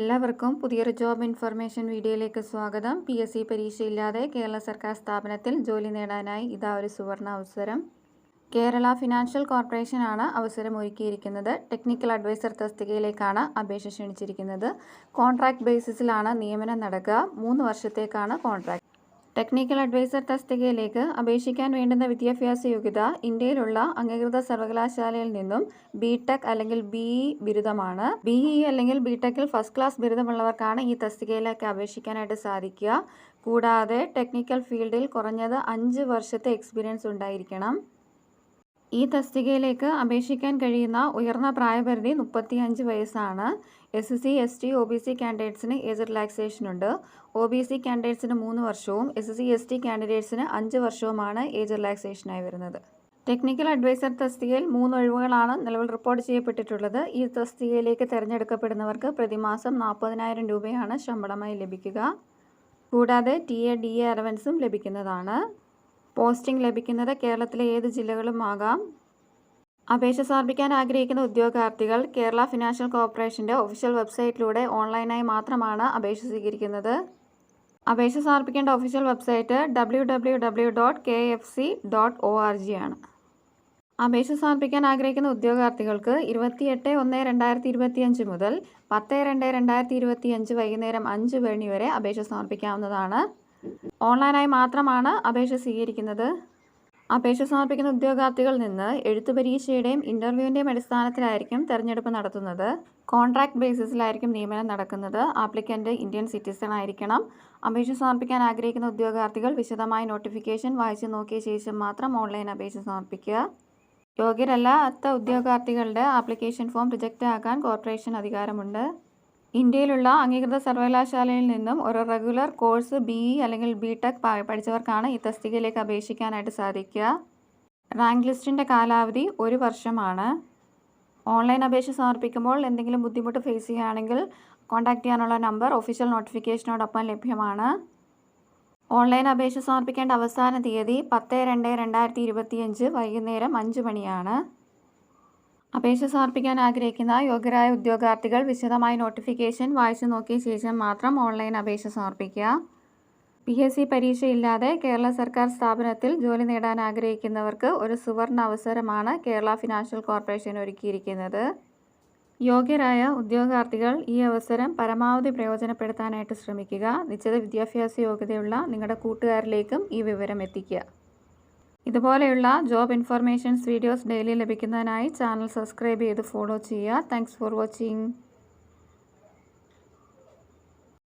എല്ലാവർക്കും പുതിയൊരു job information വീഡിയോയിലേക്ക് സ്വാഗതം. പി എസ് സി പരീക്ഷയില്ലാതെ കേരള സർക്കാർ സ്ഥാപനത്തിൽ ജോലി നേടാനായി ഇതാ ഒരു സുവർണ അവസരം. കേരള ഫിനാൻഷ്യൽ കോർപ്പറേഷനാണ് അവസരം ഒരുക്കിയിരിക്കുന്നത്. ടെക്നിക്കൽ അഡ്വൈസർ തസ്തികയിലേക്കാണ് അപേക്ഷ ക്ഷണിച്ചിരിക്കുന്നത്. കോൺട്രാക്ട് ബേസിസിലാണ് നിയമനം നടക്കുക. മൂന്ന് വർഷത്തേക്കാണ് കോൺട്രാക്ട് ടെക്നിക്കൽ അഡ്വൈസർ തസ്തികയിലേക്ക് അപേക്ഷിക്കാൻ വേണ്ടുന്ന വിദ്യാഭ്യാസ യോഗ്യത ഇന്ത്യയിലുള്ള അംഗീകൃത സർവകലാശാലയിൽ നിന്നും ബി ടെക് അല്ലെങ്കിൽ ബി ഇ ബിരുദമാണ്. ബി ഇ അല്ലെങ്കിൽ ബി ടെക്കിൽ ഫസ്റ്റ് ക്ലാസ് ബിരുദമുള്ളവർക്കാണ് ഈ തസ്തികയിലേക്ക് അപേക്ഷിക്കാനായിട്ട് സാധിക്കുക. കൂടാതെ ടെക്നിക്കൽ ഫീൽഡിൽ കുറഞ്ഞത് അഞ്ച് വർഷത്തെ എക്സ്പീരിയൻസ് ഉണ്ടായിരിക്കണം. ഈ തസ്തികയിലേക്ക് അപേക്ഷിക്കാൻ കഴിയുന്ന ഉയർന്ന പ്രായപരിധി മുപ്പത്തി അഞ്ച് വയസ്സാണ് S C S T O B C കാൻഡിഡേറ്റ്സിന് age relaxation ഉണ്ട്. ഒ ബി സി കാൻഡിഡേറ്റ്സിന് മൂന്ന് വർഷവും എസ് സി എസ് ടി കാൻഡിഡേറ്റ്സിന് അഞ്ച് വർഷവുമാണ് ഏജ് റിലാക്സേഷനായി വരുന്നത്. ടെക്നിക്കൽ അഡ്വൈസർ തസ്തികയിൽ മൂന്ന് ഒഴിവുകളാണ് നിലവിൽ റിപ്പോർട്ട് ചെയ്യപ്പെട്ടിട്ടുള്ളത്. ഈ തസ്തികയിലേക്ക് തിരഞ്ഞെടുക്കപ്പെടുന്നവർക്ക് പ്രതിമാസം നാൽപ്പതിനായിരം രൂപയാണ് ശമ്പളമായി ലഭിക്കുക. കൂടാതെ ടി എ ഡി എ അലവൻസും ലഭിക്കുന്നതാണ്. പോസ്റ്റിംഗ് ലഭിക്കുന്നത് കേരളത്തിലെ ഏത് ജില്ലകളുമാകാം അപേക്ഷ സമർപ്പിക്കാൻ ആഗ്രഹിക്കുന്ന ഉദ്യോഗാർത്ഥികൾ കേരള ഫിനാൻഷ്യൽ കോർപ്പറേഷന്റെ ഒഫീഷ്യൽ വെബ്സൈറ്റിലൂടെ ഓൺലൈനായി മാത്രമാണ് അപേക്ഷ സ്വീകരിക്കുന്നത്. അപേക്ഷ സമർപ്പിക്കേണ്ട official website W W W dot K F C dot O R G ആണ്. അപേക്ഷ സമർപ്പിക്കാൻ ആഗ്രഹിക്കുന്ന ഉദ്യോഗാർത്ഥികൾക്ക് ഇരുപത്തിയെട്ട് ഒന്ന് രണ്ടായിരത്തി ഇരുപത്തിയഞ്ച് മുതൽ പത്ത് രണ്ട് രണ്ടായിരത്തി ഇരുപത്തിയഞ്ച് വൈകുന്നേരം അഞ്ച് മണി വരെ അപേക്ഷ സമർപ്പിക്കാവുന്നതാണ്. ഓൺലൈനായി മാത്രമാണ് അപേക്ഷ സ്വീകരിക്കുന്നത്. അപേക്ഷ സമർപ്പിക്കുന്ന ഉദ്യോഗാർത്ഥികളിൽ നിന്ന് എഴുത്തു പരീക്ഷയുടെയും ഇന്റർവ്യൂവിന്റെയും അടിസ്ഥാനത്തിലായിരിക്കും തെരഞ്ഞെടുപ്പ് നടത്തുന്നത്. കോൺട്രാക്ട് ബേസിസിലായിരിക്കും നിയമനം നടക്കുന്നത്. ആപ്ലിക്കന്റ് ഇന്ത്യൻ സിറ്റിസൺ ആയിരിക്കണം. അപേക്ഷ സമർപ്പിക്കാൻ ആഗ്രഹിക്കുന്ന ഉദ്യോഗാർത്ഥികൾ വിശദമായ നോട്ടിഫിക്കേഷൻ വായിച്ചു നോക്കിയ ശേഷം മാത്രം ഓൺലൈൻ അപേക്ഷ സമർപ്പിക്കുക. യോഗ്യരല്ലാത്ത ഉദ്യോഗാർത്ഥികളുടെ ആപ്ലിക്കേഷൻ ഫോം റിജക്റ്റ് ആക്കാൻ കോർപ്പറേഷൻ അധികാരമുണ്ട്. ഇന്ത്യയിലുള്ള അംഗീകൃത സർവകലാശാലയിൽ നിന്നും ഒരു റെഗുലർ കോഴ്സ് ബി ഇ അല്ലെങ്കിൽ ബി ടെക് പഠിച്ചവർക്കാണ് ഈ തസ്തികയിലേക്ക് അപേക്ഷിക്കാനായിട്ട് സാധിക്കുക. റാങ്ക് ലിസ്റ്റിന്റെ കാലാവധി ഒരു വർഷമാണ്. ഓൺലൈൻ അപേക്ഷ സമർപ്പിക്കുമ്പോൾ എന്തെങ്കിലും ബുദ്ധിമുട്ട് ഫേസ് ചെയ്യുകയാണെങ്കിൽ കോൺടാക്റ്റ് ചെയ്യാനുള്ള നമ്പർ ഒഫീഷ്യൽ നോട്ടിഫിക്കേഷനോടൊപ്പം ലഭ്യമാണ്. ഓൺലൈൻ അപേക്ഷ സമർപ്പിക്കേണ്ട അവസാന തീയതി പത്ത് രണ്ട് രണ്ടായിരത്തി ഇരുപത്തിയഞ്ച് വൈകുന്നേരം അഞ്ച് മണിയാണ്. അപേക്ഷ സമർപ്പിക്കാൻ ആഗ്രഹിക്കുന്ന യോഗ്യരായ ഉദ്യോഗാർത്ഥികൾ വിശദമായ നോട്ടിഫിക്കേഷൻ വായിച്ചു നോക്കിയ ശേഷം മാത്രം ഓൺലൈൻ അപേക്ഷ സമർപ്പിക്കുക. പി എസ് സി പരീക്ഷയില്ലാതെ കേരള സർക്കാർ സ്ഥാപനത്തിൽ ജോലി നേടാൻ ആഗ്രഹിക്കുന്നവർക്ക് ഒരു സുവർണ അവസരമാണ് കേരള ഫിനാൻഷ്യൽ കോർപ്പറേഷൻ ഒരുക്കിയിരിക്കുന്നത്. യോഗ്യരായ ഉദ്യോഗാർത്ഥികൾ ഈ അവസരം പരമാവധി പ്രയോജനപ്പെടുത്താനായിട്ട് ശ്രമിക്കുക. നിശ്ചിത വിദ്യാഭ്യാസ യോഗ്യതയുള്ള നിങ്ങളുടെ കൂട്ടുകാരിലേക്കും ഈ വിവരം എത്തിക്കുക. ഇതുപോലെയുള്ള ജോബ് ഇൻഫർമേഷൻസ് വീഡിയോസ് ഡെയിലി ലഭിക്കുന്നതിനായി ചാനൽ സബ്സ്ക്രൈബ് ചെയ്ത് ഫോളോ ചെയ്യുക. Thanks for watching